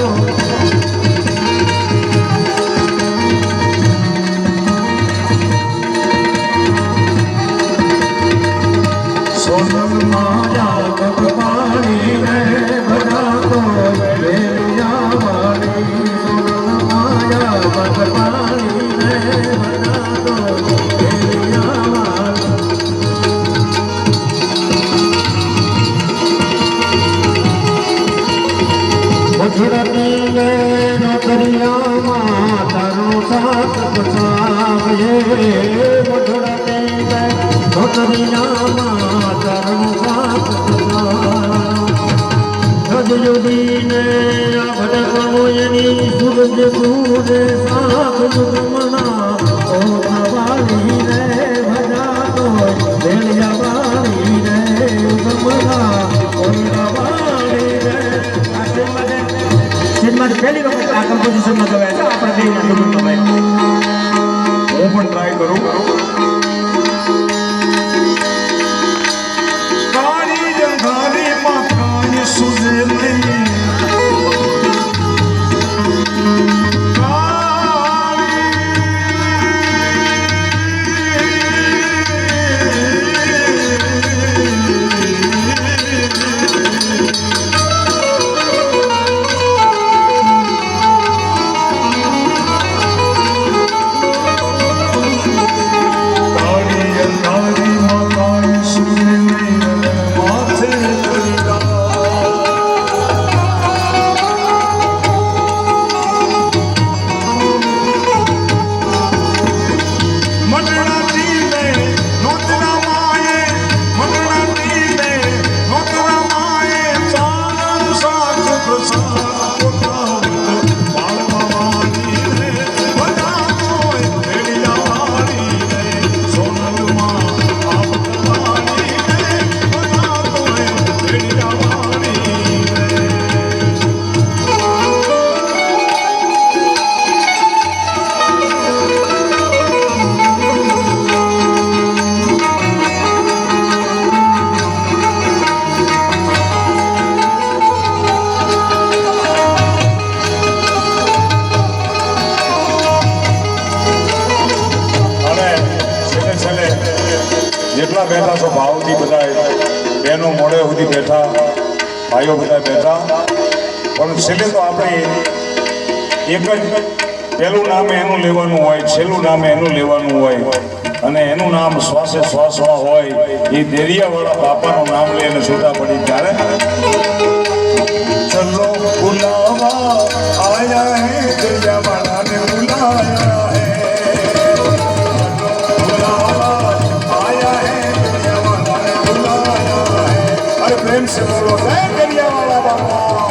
গো ગુજરાતી રે નોકરિયામાં તારો સાથ બચાવે ગુજરાતી રે નોકરિયામાં તારો સાથ બચાવે આ ભટકવો એની સૂરજ સૂરે સાથ દુર્મના સિનેમા પહેલી વખત આ કમ્પોઝિશનમાં ગવાય છે. આપણે બે મિનિટ ગવાય હું પણ ટ્રાય કરું. કાળી જેટલા બેઠા છો, ભાવથી બધા બહેનો મોડે સુધી બેઠા, ભાઈઓ બધા બેઠા. પણ છેલ્લે તો આપણે એક જ પહેલું નામે એનું લેવાનું હોય, છેલ્લું નામે એનું લેવાનું હોય. અને એનું નામ શ્વાસે શ્વાસમાં હોય, એ દેરિયાવાળા બાપાનું નામ લઈને છૂટા પડી ત્યારે Vence, no lo sé, quería la mamá.